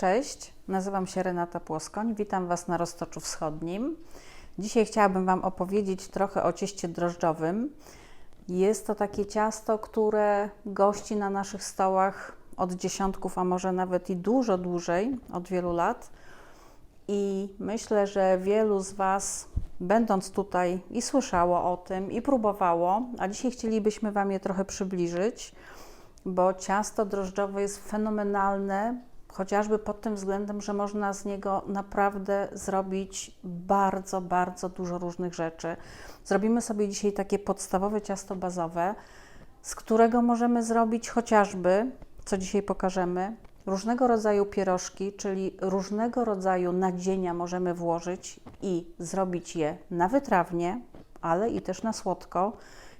Cześć, nazywam się Renata Płoskoń, witam Was na Roztoczu Wschodnim. Dzisiaj chciałabym Wam opowiedzieć trochę o cieście drożdżowym. Jest to takie ciasto, które gości na naszych stołach od dziesiątków, a może nawet i dużo dłużej, od wielu lat. I myślę, że wielu z Was, będąc tutaj, i słyszało o tym, i próbowało, a dzisiaj chcielibyśmy Wam je trochę przybliżyć, bo ciasto drożdżowe jest fenomenalne, chociażby pod tym względem, że można z niego naprawdę zrobić bardzo, bardzo dużo różnych rzeczy. Zrobimy sobie dzisiaj takie podstawowe ciasto bazowe, z którego możemy zrobić chociażby, co dzisiaj pokażemy, różnego rodzaju pierożki, czyli różnego rodzaju nadzienia możemy włożyć i zrobić je na wytrawnie, ale i też na słodko,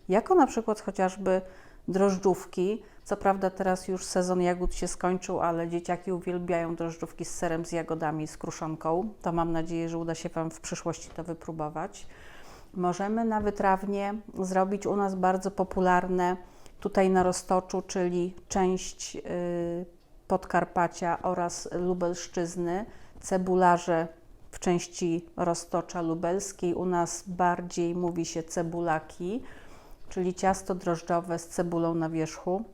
jako na przykład chociażby drożdżówki. Co prawda teraz już sezon jagód się skończył, ale dzieciaki uwielbiają drożdżówki z serem, z jagodami, z kruszonką. To mam nadzieję, że uda się Wam w przyszłości to wypróbować. Możemy na wytrawnie zrobić u nas bardzo popularne tutaj na Roztoczu, czyli część y, Podkarpacia oraz Lubelszczyzny, cebularze w części Roztocza Lubelskiej. U nas bardziej mówi się cebulaki, czyli ciasto drożdżowe z cebulą na wierzchu.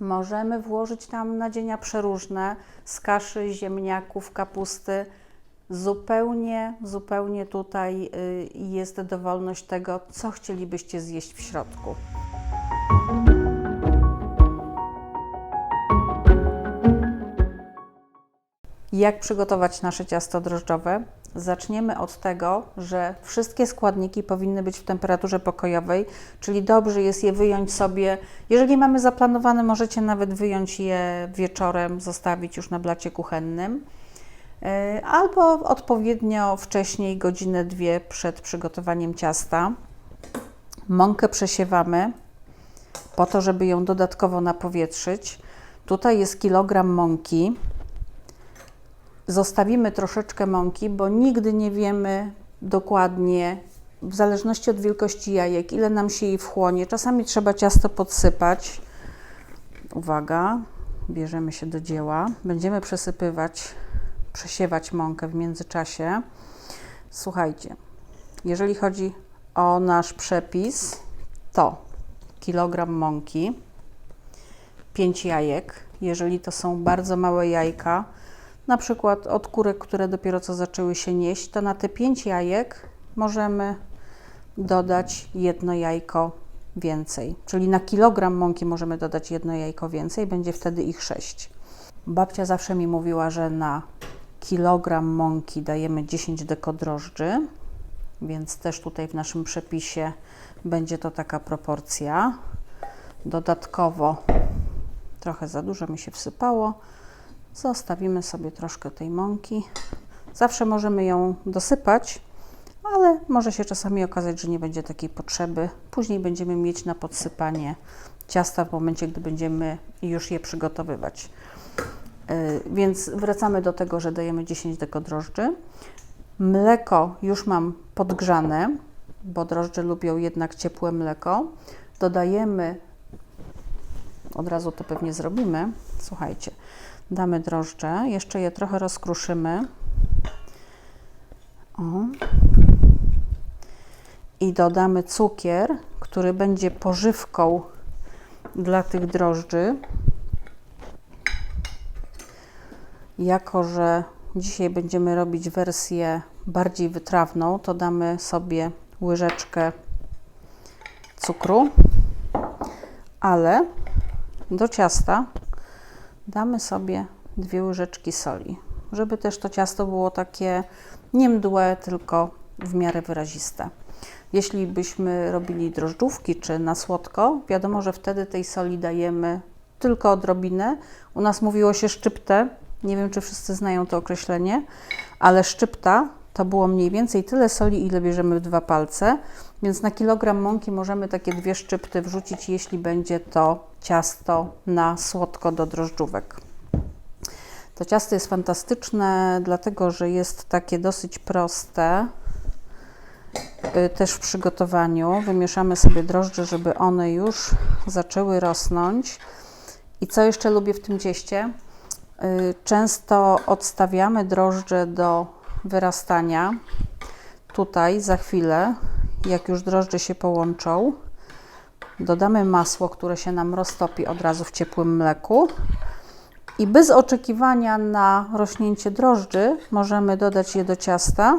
Możemy włożyć tam nadzienia przeróżne z kaszy, ziemniaków, kapusty. Zupełnie, zupełnie tutaj y, jest dowolność tego, co chcielibyście zjeść w środku. Jak przygotować nasze ciasto drożdżowe? Zaczniemy od tego, że wszystkie składniki powinny być w temperaturze pokojowej, czyli dobrze jest je wyjąć sobie. Jeżeli mamy zaplanowane, możecie nawet wyjąć je wieczorem, zostawić już na blacie kuchennym. Yy, Albo odpowiednio wcześniej, godzinę, dwie przed przygotowaniem ciasta. Mąkę przesiewamy po to, żeby ją dodatkowo napowietrzyć. Tutaj jest kilogram mąki. Zostawimy troszeczkę mąki, bo nigdy nie wiemy dokładnie, w zależności od wielkości jajek, ile nam się jej wchłonie. Czasami trzeba ciasto podsypać. Uwaga, bierzemy się do dzieła. Będziemy przesypywać, przesiewać mąkę w międzyczasie. Słuchajcie, jeżeli chodzi o nasz przepis, to kilogram mąki, 5 jajek. Jeżeli to są bardzo małe jajka, na przykład od kurek, które dopiero co zaczęły się nieść, to na te 5 jajek możemy dodać jedno jajko więcej. Czyli na kilogram mąki możemy dodać jedno jajko więcej, będzie wtedy ich 6. Babcia zawsze mi mówiła, że na kilogram mąki dajemy 10 dekodrożdży, więc też tutaj w naszym przepisie będzie to taka proporcja. Dodatkowo trochę za dużo mi się wsypało. Zostawimy sobie troszkę tej mąki. Zawsze możemy ją dosypać, ale może się czasami okazać, że nie będzie takiej potrzeby. Później będziemy mieć na podsypanie ciasta w momencie, gdy będziemy już je przygotowywać. Yy, Więc wracamy do tego, że dajemy 10 deko drożdży. Mleko już mam podgrzane, bo drożdże lubią jednak ciepłe mleko. Dodajemy, od razu to pewnie zrobimy, słuchajcie, damy drożdże, jeszcze je trochę rozkruszymy. O. I dodamy cukier, który będzie pożywką dla tych drożdży. Jako, że dzisiaj będziemy robić wersję bardziej wytrawną, to damy sobie łyżeczkę cukru, ale do ciasta damy sobie dwie łyżeczki soli, żeby też to ciasto było takie nie mdłe, tylko w miarę wyraziste. Jeśli byśmy robili drożdżówki czy na słodko, wiadomo, że wtedy tej soli dajemy tylko odrobinę. U nas mówiło się szczyptę, nie wiem czy wszyscy znają to określenie, ale szczypta to było mniej więcej tyle soli, ile bierzemy w dwa palce, więc na kilogram mąki możemy takie dwie szczypty wrzucić, jeśli będzie to ciasto na słodko do drożdżówek. To ciasto jest fantastyczne, dlatego że jest takie dosyć proste y, też w przygotowaniu. Wymieszamy sobie drożdże, żeby one już zaczęły rosnąć. I co jeszcze lubię w tym cieście? Y, Często odstawiamy drożdże do wyrastania. Tutaj za chwilę, jak już drożdże się połączą, dodamy masło, które się nam roztopi od razu w ciepłym mleku. I bez oczekiwania na rośnięcie drożdży możemy dodać je do ciasta,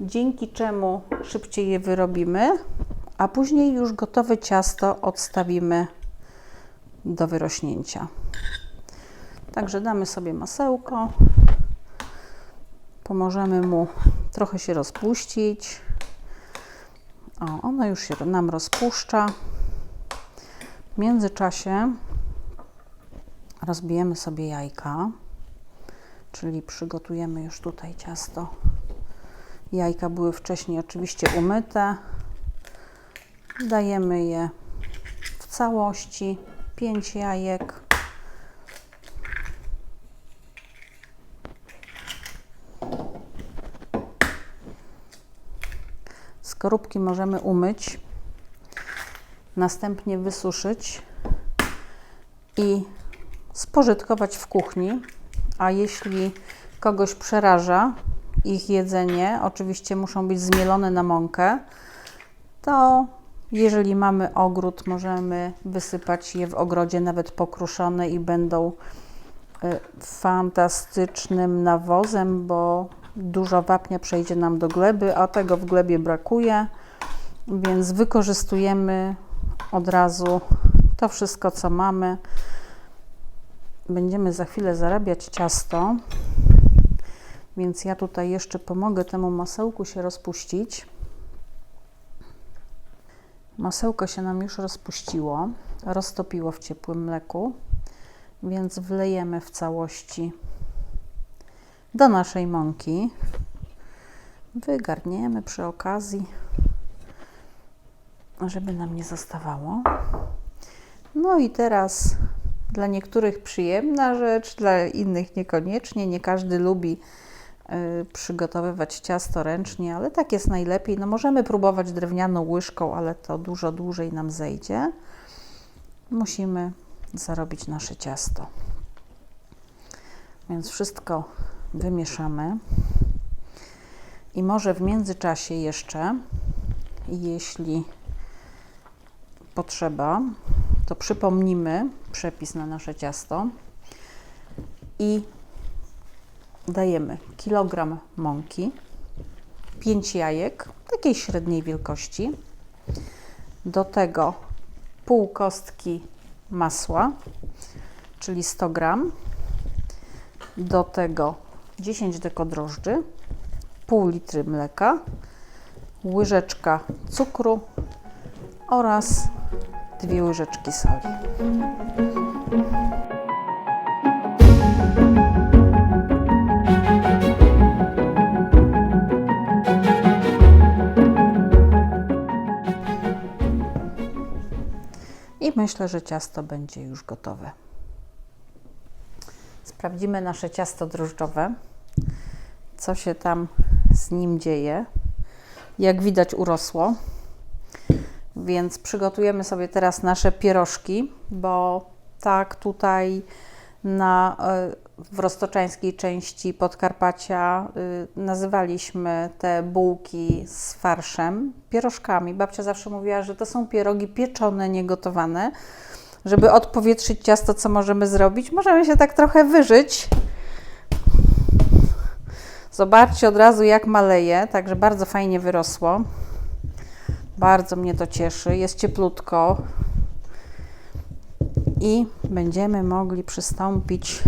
dzięki czemu szybciej je wyrobimy, a później już gotowe ciasto odstawimy do wyrośnięcia. Także damy sobie masełko, pomożemy mu trochę się rozpuścić. O, ono już się nam rozpuszcza. W międzyczasie rozbijemy sobie jajka, czyli przygotujemy już tutaj ciasto. Jajka były wcześniej oczywiście umyte. Dajemy je w całości, 5 jajek. Skorupki możemy umyć, następnie wysuszyć i spożytkować w kuchni. A jeśli kogoś przeraża ich jedzenie, oczywiście muszą być zmielone na mąkę, to jeżeli mamy ogród, możemy wysypać je w ogrodzie nawet pokruszone i będą y, fantastycznym nawozem, bo dużo wapnia przejdzie nam do gleby, a tego w glebie brakuje, więc wykorzystujemy od razu to wszystko, co mamy. Będziemy za chwilę zarabiać ciasto, więc ja tutaj jeszcze pomogę temu masełku się rozpuścić. Masełko się nam już rozpuściło, roztopiło w ciepłym mleku, więc wlejemy w całości do naszej mąki. Wygarniemy przy okazji, żeby nam nie zostawało. No i teraz dla niektórych przyjemna rzecz, dla innych niekoniecznie. Nie każdy lubi y, przygotowywać ciasto ręcznie, ale tak jest najlepiej. No możemy próbować drewnianą łyżką, ale to dużo dłużej nam zejdzie. Musimy zarobić nasze ciasto. Więc wszystko wymieszamy. I może w międzyczasie jeszcze, jeśli potrzeba, to przypomnimy przepis na nasze ciasto i dajemy kilogram mąki, 5 jajek takiej średniej wielkości, do tego pół kostki masła, czyli 100 gram, do tego 10 deko drożdży, pół litry mleka, łyżeczka cukru oraz dwie łyżeczki soli. I myślę, że ciasto będzie już gotowe. Sprawdzimy nasze ciasto drożdżowe, co się tam z nim dzieje. Jak widać, urosło. Więc przygotujemy sobie teraz nasze pierożki, bo tak tutaj na, w roztoczańskiej części Podkarpacia y, nazywaliśmy te bułki z farszem pierożkami. Babcia zawsze mówiła, że to są pierogi pieczone, niegotowane. Żeby odpowietrzyć ciasto, co możemy zrobić? Możemy się tak trochę wyżyć. Zobaczcie od razu, jak maleje, także bardzo fajnie wyrosło. Bardzo mnie to cieszy. Jest cieplutko. I będziemy mogli przystąpić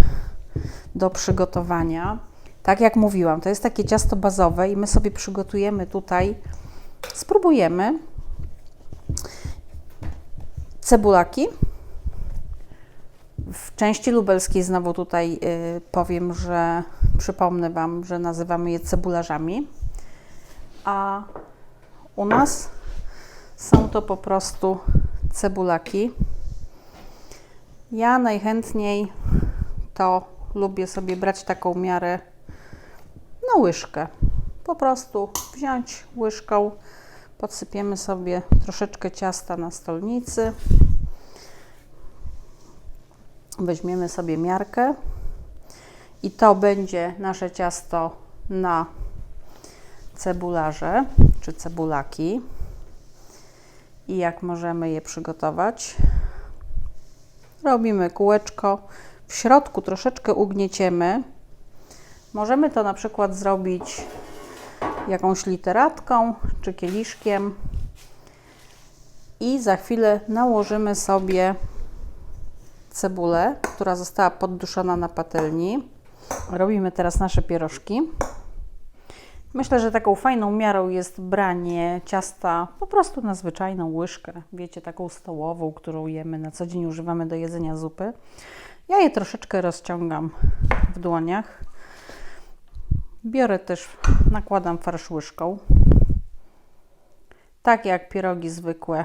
do przygotowania. Tak jak mówiłam, to jest takie ciasto bazowe i my sobie przygotujemy tutaj, spróbujemy cebulaki. W części lubelskiej znowu tutaj y, powiem, że przypomnę Wam, że nazywamy je cebularzami, a u nas są to po prostu cebulaki. Ja najchętniej to lubię sobie brać taką miarę na łyżkę. Po prostu wziąć łyżką, podsypiemy sobie troszeczkę ciasta na stolnicy. Weźmiemy sobie miarkę I to będzie nasze ciasto na cebularze czy cebulaki. I jak możemy je przygotować? Robimy kółeczko. W środku troszeczkę ugnieciemy. Możemy to na przykład zrobić jakąś literatką czy kieliszkiem. I za chwilę nałożymy sobie cebulę, która została podduszona na patelni. Robimy teraz nasze pierożki. Myślę, że taką fajną miarą jest branie ciasta po prostu na zwyczajną łyżkę. Wiecie, taką stołową, którą jemy na co dzień, używamy do jedzenia zupy. Ja je troszeczkę rozciągam w dłoniach. Biorę też, nakładam farsz łyżką. Tak jak pierogi zwykłe.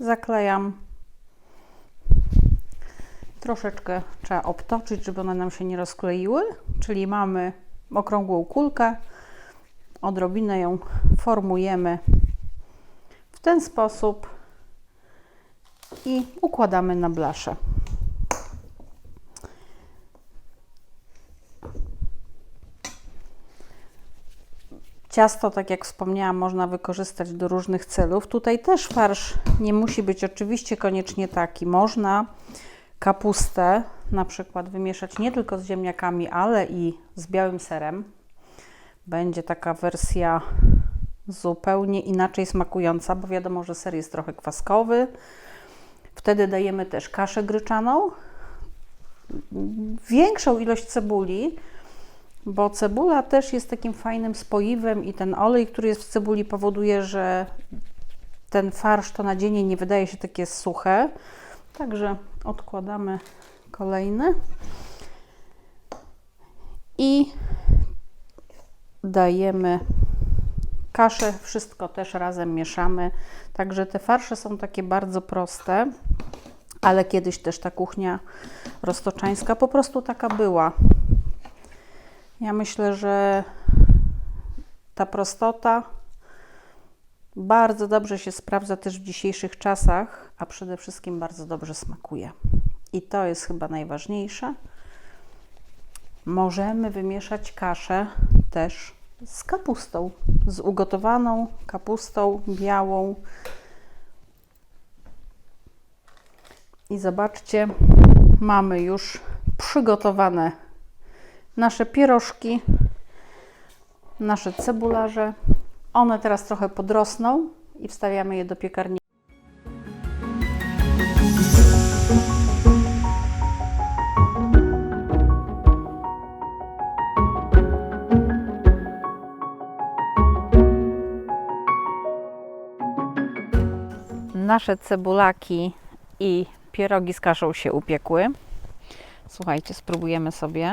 Zaklejam. Troszeczkę trzeba obtoczyć, żeby one nam się nie rozkleiły. Czyli mamy okrągłą kulkę. Odrobinę ją formujemy w ten sposób i układamy na blaszę. Ciasto, tak jak wspomniałam, można wykorzystać do różnych celów. Tutaj też farsz nie musi być oczywiście koniecznie taki. Można kapustę na przykład wymieszać nie tylko z ziemniakami, ale i z białym serem. Będzie taka wersja zupełnie inaczej smakująca, bo wiadomo, że ser jest trochę kwaskowy. Wtedy dajemy też kaszę gryczaną, większą ilość cebuli, bo cebula też jest takim fajnym spoiwem i ten olej, który jest w cebuli powoduje, że ten farsz to nadzienie nie wydaje się takie suche. Także odkładamy kolejny i dajemy kaszę, wszystko też razem mieszamy. Także te farsze są takie bardzo proste, ale kiedyś też ta kuchnia roztoczańska po prostu taka była. Ja myślę, że ta prostota bardzo dobrze się sprawdza też w dzisiejszych czasach, a przede wszystkim bardzo dobrze smakuje. I to jest chyba najważniejsze. Możemy wymieszać kaszę też z kapustą, z ugotowaną kapustą białą. I zobaczcie, mamy już przygotowane nasze pierożki, nasze cebularze. One teraz trochę podrosną i wstawiamy je do piekarnika. Nasze cebulaki i pierogi z kaszą się upiekły. Słuchajcie, spróbujemy sobie.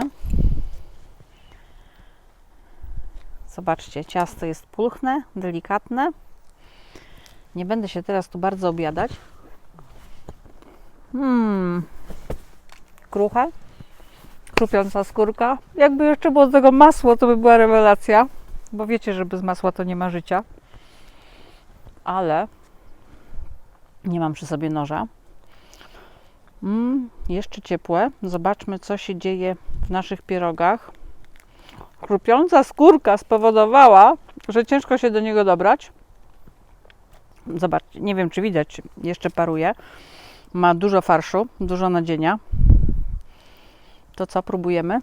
Zobaczcie, ciasto jest pulchne, delikatne. Nie będę się teraz tu bardzo obiadać. Mmm, kruche, chrupiąca skórka. Jakby jeszcze było do tego masło, to by była rewelacja. Bo wiecie, że bez masła to nie ma życia. Ale nie mam przy sobie noża. Mm, jeszcze ciepłe. Zobaczmy, co się dzieje w naszych pierogach. Chrupiąca skórka spowodowała, że ciężko się do niego dobrać. Zobaczcie, nie wiem, czy widać, jeszcze paruje. Ma dużo farszu, dużo nadzienia. To co, próbujemy?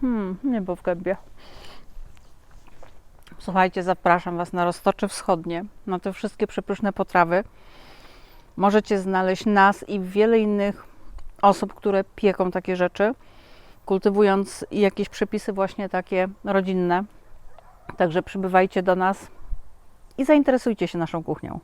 Hmm, niebo w gębie. Słuchajcie, zapraszam Was na Roztocze Wschodnie, na te wszystkie przepyszne potrawy. Możecie znaleźć nas i wiele innych osób, które pieką takie rzeczy, kultywując jakieś przepisy właśnie takie rodzinne. Także przybywajcie do nas i zainteresujcie się naszą kuchnią.